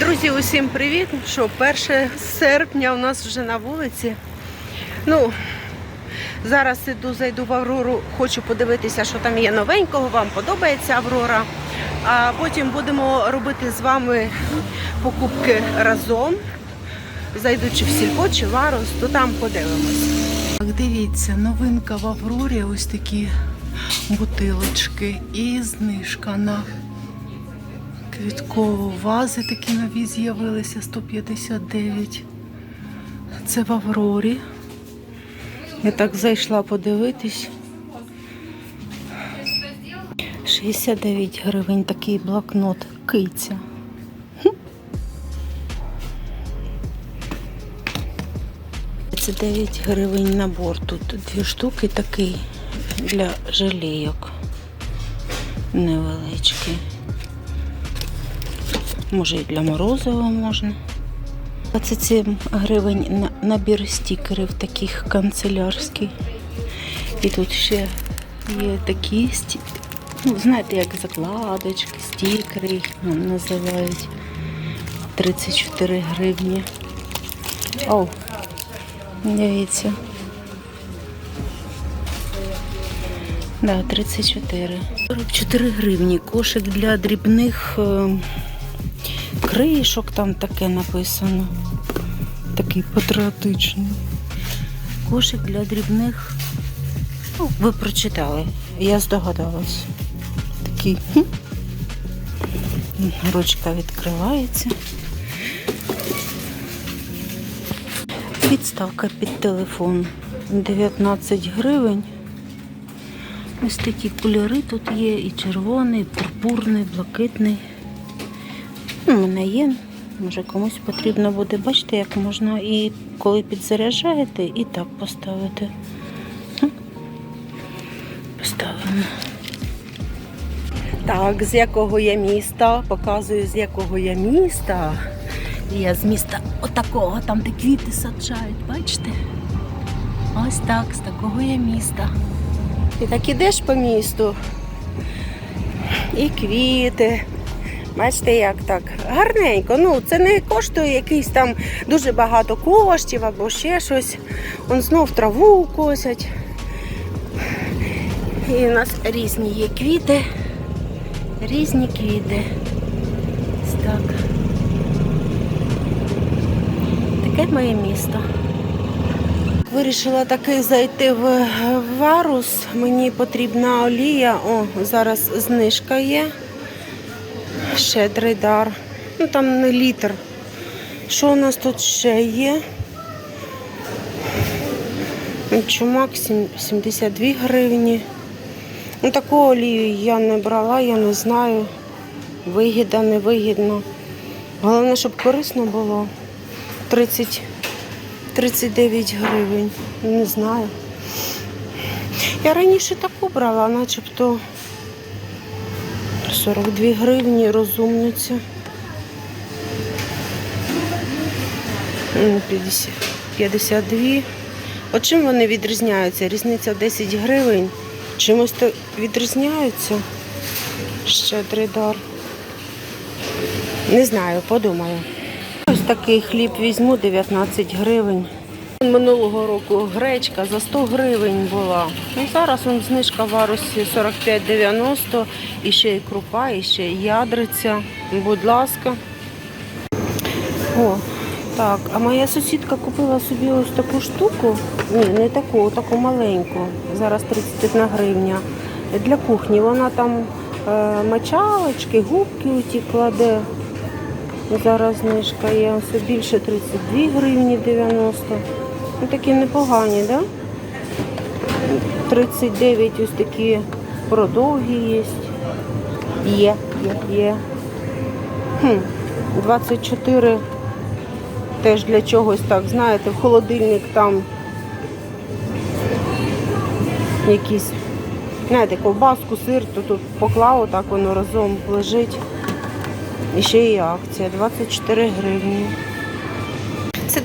Друзі, усім привіт! Що 1 серпня у нас вже на вулиці. Ну, зараз іду, зайду в Аврору, хочу подивитися, що там є новенького. Вам подобається Аврора. А потім будемо робити з вами покупки разом. Зайдучи в сільпо чи варус, то там подивимось. Так, дивіться, новинка в Аврорі, ось такі бутилочки і знижка на Квітково вази такі нові з'явилися 159. Це в Аврорі. Я так зайшла подивитись. 69 гривень такий блокнот киця. Хм. 39 гривень набор. Тут дві штуки такий для жалійок. Невеличкий. Може і для морозива можна. 27 гривень на- набір стікерів таких канцелярський. І тут ще є такі ну, знаєте, як закладочки, стікери їх називають. 34 гривні. Оу, дивіться. Да, 34. 44 гривні. Кошик для дрібних е, кришок, там таке написано. Такий патріотичний. Кошик для дрібних. Ну, ви прочитали. Я здогадалась. Такий. Ручка відкривається. Підставка під телефон 19 гривень. Ось такі кольори тут є, і червоний, і пурпурний, блакитний. У мене є. Може комусь потрібно буде. Бачите, як можна і коли підзаряджаєте, і так поставити. Поставимо. Так, з якого я міста? Показую, з якого я міста. Я з міста отакого, там де квіти саджають, бачите? Ось так, з такого я міста. І так ідеш по місту. І квіти. Бачите, як так гарненько. Ну, це не коштує якийсь там дуже багато коштів або ще щось. Он знов траву косять. І у нас різні є квіти. Різні квіти. Ось так. Таке моє місто. Вирішила таки зайти в варус. Мені потрібна олія. О, зараз знижка є. Щедрий дар. Ну там не літр. Що у нас тут ще є? Чумак 72 гривні. Ну, таку олію я не брала, я не знаю. Вигідно, невигідно. Головне, щоб корисно було. 30, 39 гривень. Не знаю. Я раніше таку брала, начебто 42 гривні, розумниця. 50, 52. От чим вони відрізняються? Різниця 10 гривень. Чимось то відрізняються. Щедрий дар. Не знаю, подумаю. Ось такий хліб візьму 19 гривень. Минулого року гречка за 100 гривень була. Ну, зараз он знижка в арусі 45,90 і ще й крупа, і ще й ядриця. Будь ласка. О, так, а моя сусідка купила собі ось таку штуку. Ні, не таку, таку маленьку. Зараз 31 гривня. Для кухні. Вона там е, мочалочки, губки оті кладе. Зараз знижка є. Ось більше 32 гривні 90. Ну, такі непогані, так? Да? 39 ось такі продовгі є. Є, є, є. Хм, 24 теж для чогось так, знаєте, в холодильник там якісь, знаєте, ковбаску, сир, то тут поклав, так воно разом лежить. І ще є акція 24 гривні.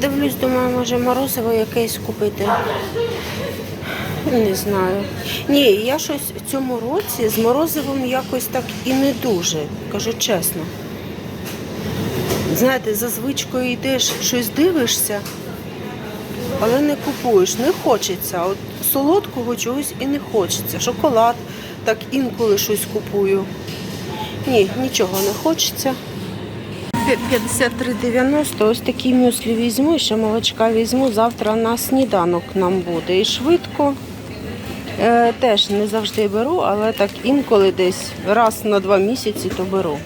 Дивлюсь, думаю, може морозиво якесь купити. Не знаю. Ні, я щось в цьому році з морозивом якось так і не дуже, кажу чесно. Знаєте, за звичкою йдеш, щось дивишся, але не купуєш, не хочеться. От солодкого чогось і не хочеться. Шоколад, так інколи щось купую. Ні, нічого не хочеться. 53,90. Ось такі мюслі візьму, ще молочка візьму. Завтра на сніданок нам буде. І швидко. Е, теж не завжди беру, але так інколи десь раз на два місяці то беру.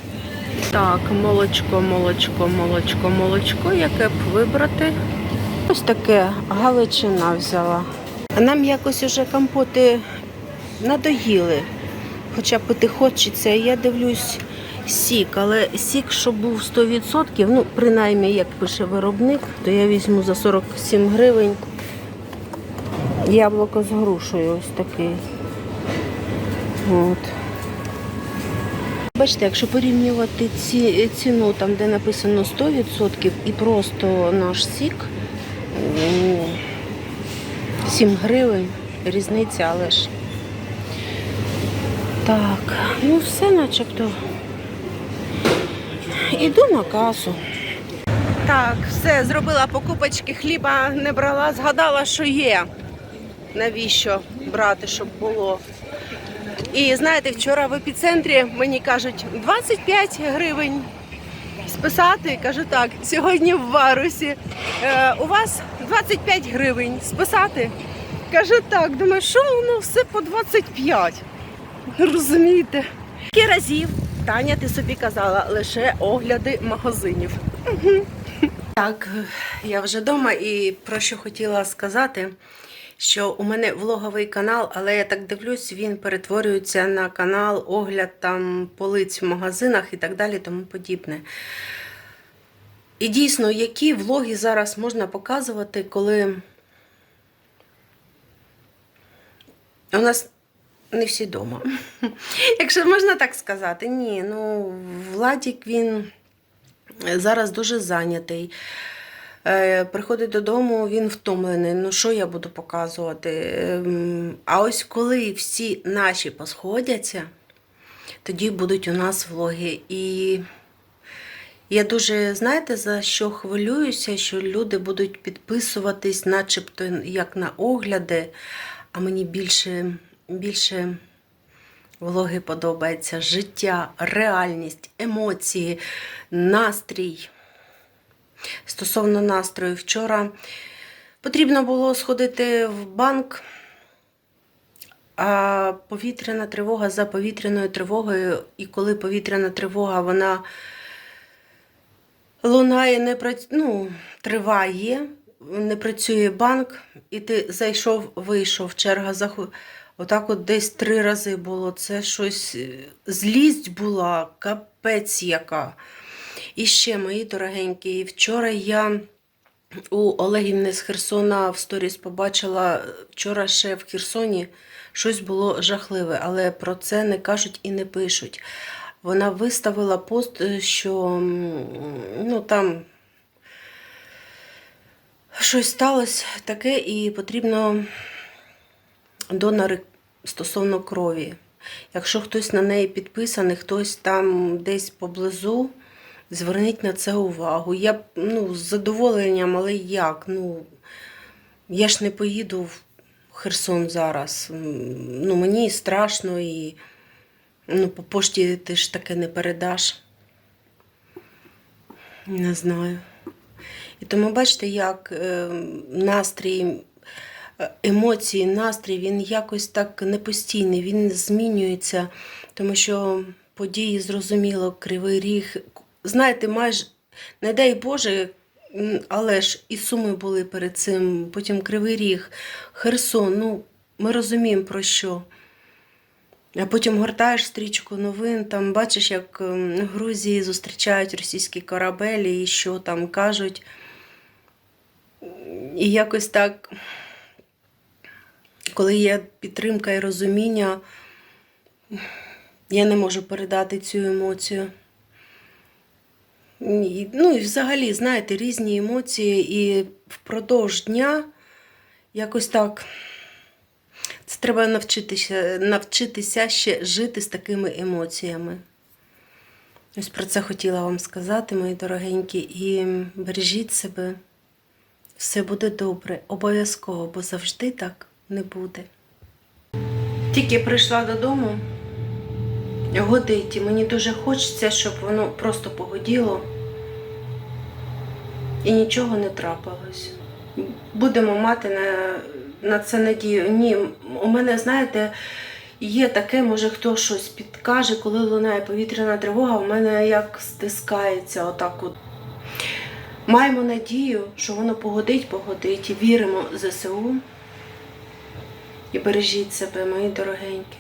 Так, молочко, молочко, молочко, молочко. Яке б вибрати? Ось таке галичина взяла. Нам якось уже компоти надоїли. Хоча пити хочеться. Я дивлюсь сік, але сік, щоб був 100%, ну, принаймні, як пише виробник, то я візьму за 47 гривень. Яблуко з грушею ось такий. От. Бачите, якщо порівнювати ці, ціну, там де написано 100% і просто наш сік, 7 гривень, різниця, але ж. Так, ну все начебто. Іду на касу. Так, все, зробила покупочки, хліба не брала, згадала, що є. Навіщо брати, щоб було. І знаєте, вчора в епіцентрі мені кажуть 25 гривень списати. Кажу так, сьогодні в варусі. Е, у вас 25 гривень списати. Кажу так, думаю, що воно все по 25. Розумієте? Скільки разів Таня, ти собі казала лише огляди магазинів. Так, я вже вдома і про що хотіла сказати, що у мене влоговий канал, але я так дивлюсь, він перетворюється на канал огляд там полиць в магазинах і так далі, тому подібне. І дійсно, які влоги зараз можна показувати, коли у нас не всі вдома. Якщо можна так сказати, ні, ну Владік він зараз дуже зайнятий. Е, Приходить додому, він втомлений. Ну, що я буду показувати? Ем, А ось коли всі наші посходяться, тоді будуть у нас влоги. І я дуже, знаєте, за що хвилююся, що люди будуть підписуватись, начебто як на огляди, а мені більше, більше влоги подобається життя, реальність, емоції, настрій. Стосовно настрою, вчора потрібно було сходити в банк, а повітряна тривога за повітряною тривогою, і коли повітряна тривога, вона лунає, не прац... ну, триває, не працює банк, і ти зайшов, вийшов, черга заху. Отак от десь три рази було. Це щось е, злість була, капець яка. І ще, мої дорогенькі, вчора я у Олегівни з Херсона в сторіс побачила, вчора ще в Херсоні щось було жахливе, але про це не кажуть і не пишуть. Вона виставила пост, е, що ну, там щось сталося таке, і потрібно донори стосовно крові. Якщо хтось на неї підписаний, хтось там десь поблизу, зверніть на це увагу. Я ну, з задоволенням, але як? Ну, я ж не поїду в Херсон зараз. Ну, мені страшно і ну, по пошті ти ж таке не передаш. Не знаю. І тому бачите, як е, настрій, емоції, настрій, він якось так непостійний, він змінюється, тому що події зрозуміло, кривий ріг. Знаєте, майже, не дай Боже, але ж і суми були перед цим, потім Кривий Ріг, Херсон. Ну, ми розуміємо про що. А потім гортаєш стрічку новин, там бачиш, як ем, Грузії зустрічають російські корабелі і що там кажуть. І якось так, коли є підтримка і розуміння, я не можу передати цю емоцію. Ну і взагалі, знаєте, різні емоції, і впродовж дня якось так. Це треба навчитися, навчитися ще жити з такими емоціями. Ось про це хотіла вам сказати, мої дорогенькі, і бережіть себе. Все буде добре, обов'язково, бо завжди так не буде. Тільки прийшла додому, годить, і мені дуже хочеться, щоб воно просто погоділо і нічого не трапилось. Будемо мати на, на це надію. Ні, у мене, знаєте, є таке, може хто щось підкаже, коли лунає повітряна тривога, у мене як стискається отак от. Маємо надію, що воно погодить, погодить, і віримо в ЗСУ. І бережіть себе, мої дорогенькі.